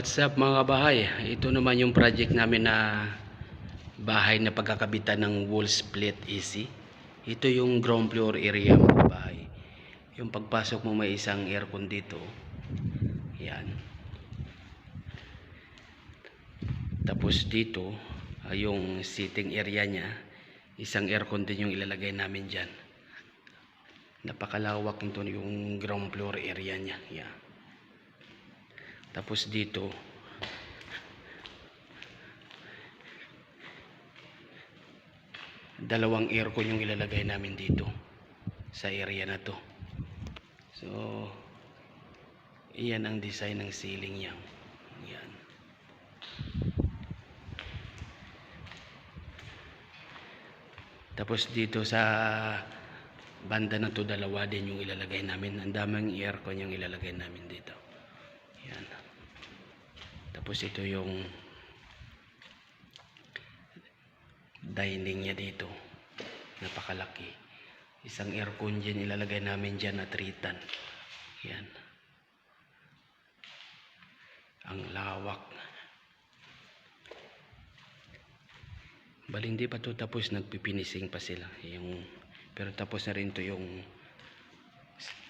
What's up mga kabahay? Ito naman yung project namin na bahay na pagkakabitan ng wall split easy. Ito yung ground floor area mga kabahay. Yung pagpasok mo may isang aircon dito. Yan. Tapos dito, ah, yung sitting area niya, isang aircon din yung ilalagay namin dyan. Napakalawak nito yung ground floor area niya. Yan. Tapos dito, dalawang aircon yung ilalagay namin dito sa area na to. So, iyan ang design ng ceiling niya. Yan. Tapos dito sa banda na to dalawa din yung ilalagay namin. Ang daming aircon yung ilalagay namin dito. Tapos ito yung dining niya dito. Napakalaki. Isang aircon dyan ilalagay namin dyan 3 ton. Yan. Ang lawak. Bali hindi pa to tapos nagpipinising pa sila. Yung, pero tapos na rin to yung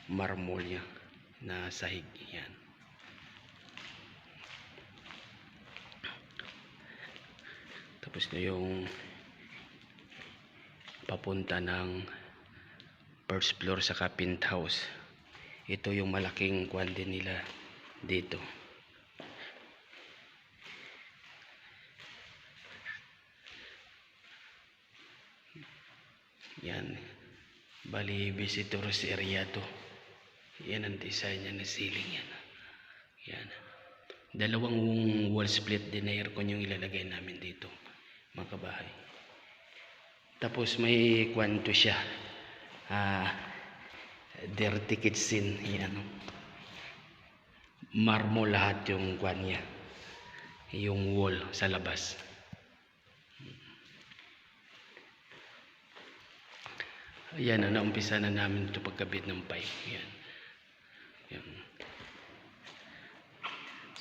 marmol niya na sahig. Yan. Tapos na yung papunta ng first floor sa penthouse. Ito yung malaking kwan nila dito. Yan. Bali visitors area to. Yan ang design niya na ceiling yan. Yan. Dalawang wall split din na aircon yung ilalagay namin dito. Mga kabahay. Tapos may kwanto siya. Ah, dirty kitchen. Yan. Marmo lahat yung kwan niya. Yung wall sa labas. Ayan, na naumpisa na namin ito pagkabit ng pipe. Yan. Yan.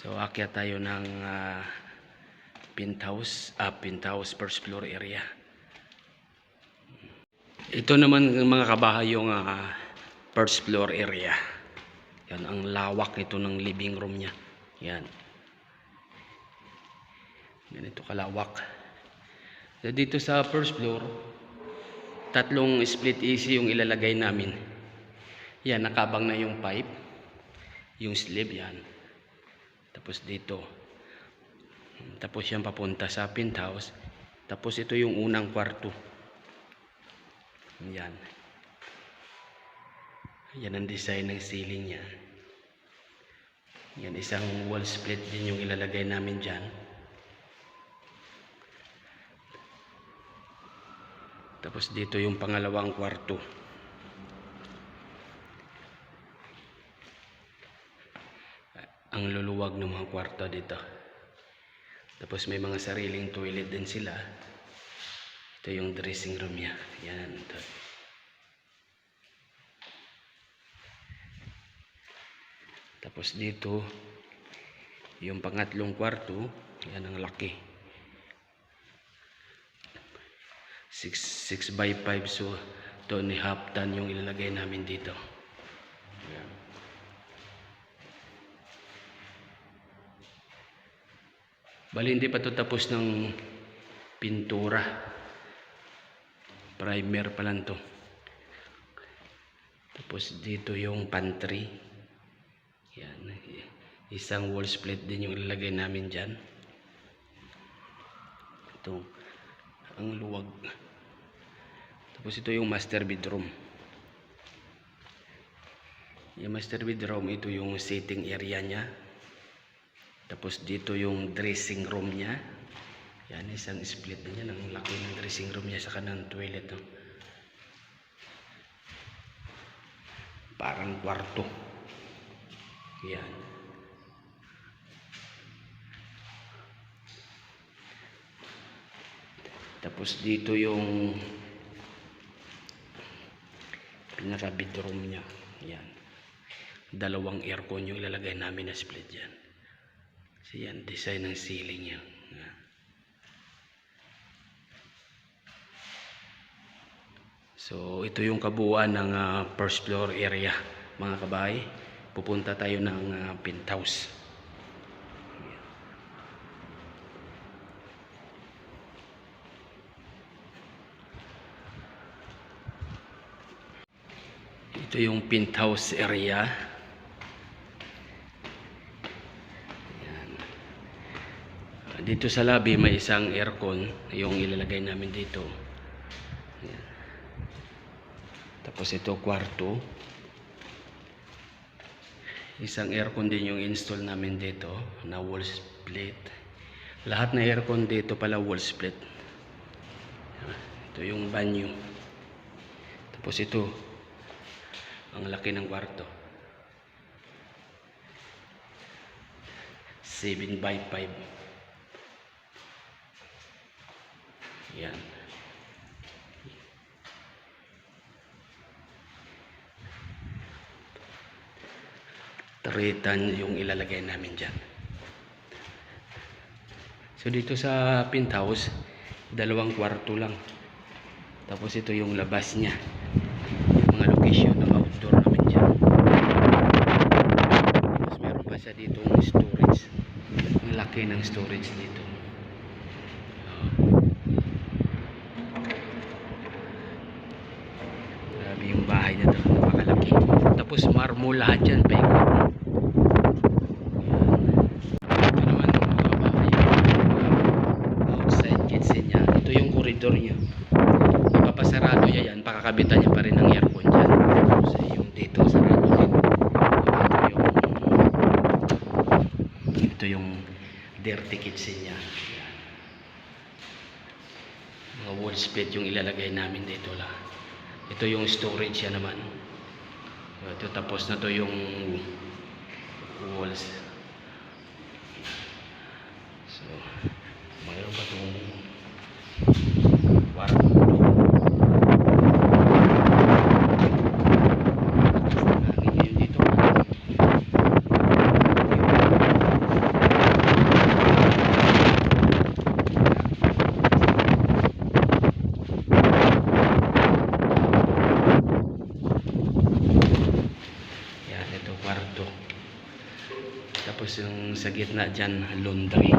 So, akyat tayo ng ah, penthouse, ah, penthouse first floor area. Ito naman mga kabahay yung ah, first floor area. Yan, ang lawak nito ng living room niya. Yan. Ganito kalawak. So, dito sa first floor, tatlong split AC yung ilalagay namin. Yan, nakabang na yung pipe. Yung sleeve, yan. Tapos dito. Tapos yan papunta sa penthouse. Tapos ito yung unang kwarto. Yan. Yan ang design ng ceiling niya. Yan, isang wall split din yung ilalagay namin dyan. Tapos dito yung pangalawang kwarto. Ang luluwag ng mga kwarto dito. Tapos may mga sariling toilet din sila. Ito yung dressing room niya. Yan. Ito. Tapos dito, yung pangatlong kwarto, yan ang laki. 6 by 5 so ito ni half ton yung ilalagay namin dito bali hindi pa to tapos ng pintura. Primer pa lang to. Tapos dito yung pantry. Yan. Isang wall split din yung ilalagay namin dyan. Ito. Ang luwag. Tapos ito yung master bedroom. Yung master bedroom ito yung sitting area nya tapos dito yung dressing room nya yan isang split din yan ang laki ng dressing room nya sa kanang toilet no? parang kwarto yan Tapos dito yung pinaka bedroom niya. Yan. Dalawang aircon yung ilalagay namin na split yan. So yan, design ng ceiling. Yan. So ito yung kabuuan ng ah, first floor area mga kabay. Pupunta tayo ng ah, penthouse. Ito yung penthouse area. Yan. Ah, Dito sa lobby may isang aircon yung ilalagay namin dito. Yan. Tapos ito kwarto. Isang aircon din yung install namin dito na wall split. Lahat na aircon dito pala wall split. Ito yung banyo. Tapos ito ang laki ng kwarto. 7 by 5. Yan. Taritan yung ilalagay namin dyan. So dito sa penthouse, dalawang kwarto lang. Tapos ito yung labas niya. Yung mga location ng outdoor namin dyan. Tapos meron pa siya dito ng storage. Ang laki ng storage dito. Grabe yung bahay niya to. Napakalaki. Tapos marmo lahat yan. Paikot. Ito naman mga bahay. Outside kitchen niya. Ito yung corridor niya. Papasarado niya yan. Pakakabitan niya pa rin ng aircon dyan. Eh, yung dito sarado din. Ito yung dirty kitchen niya. Mga wall split yung ilalagay namin dito lang. Ito yung storage yan naman. Ito tapos na to yung walls. So, mayroon pa itong kwarto. Hangin ngayon dito. Yan, ito kwarto. Tapos yung sa gitna dyan, laundry.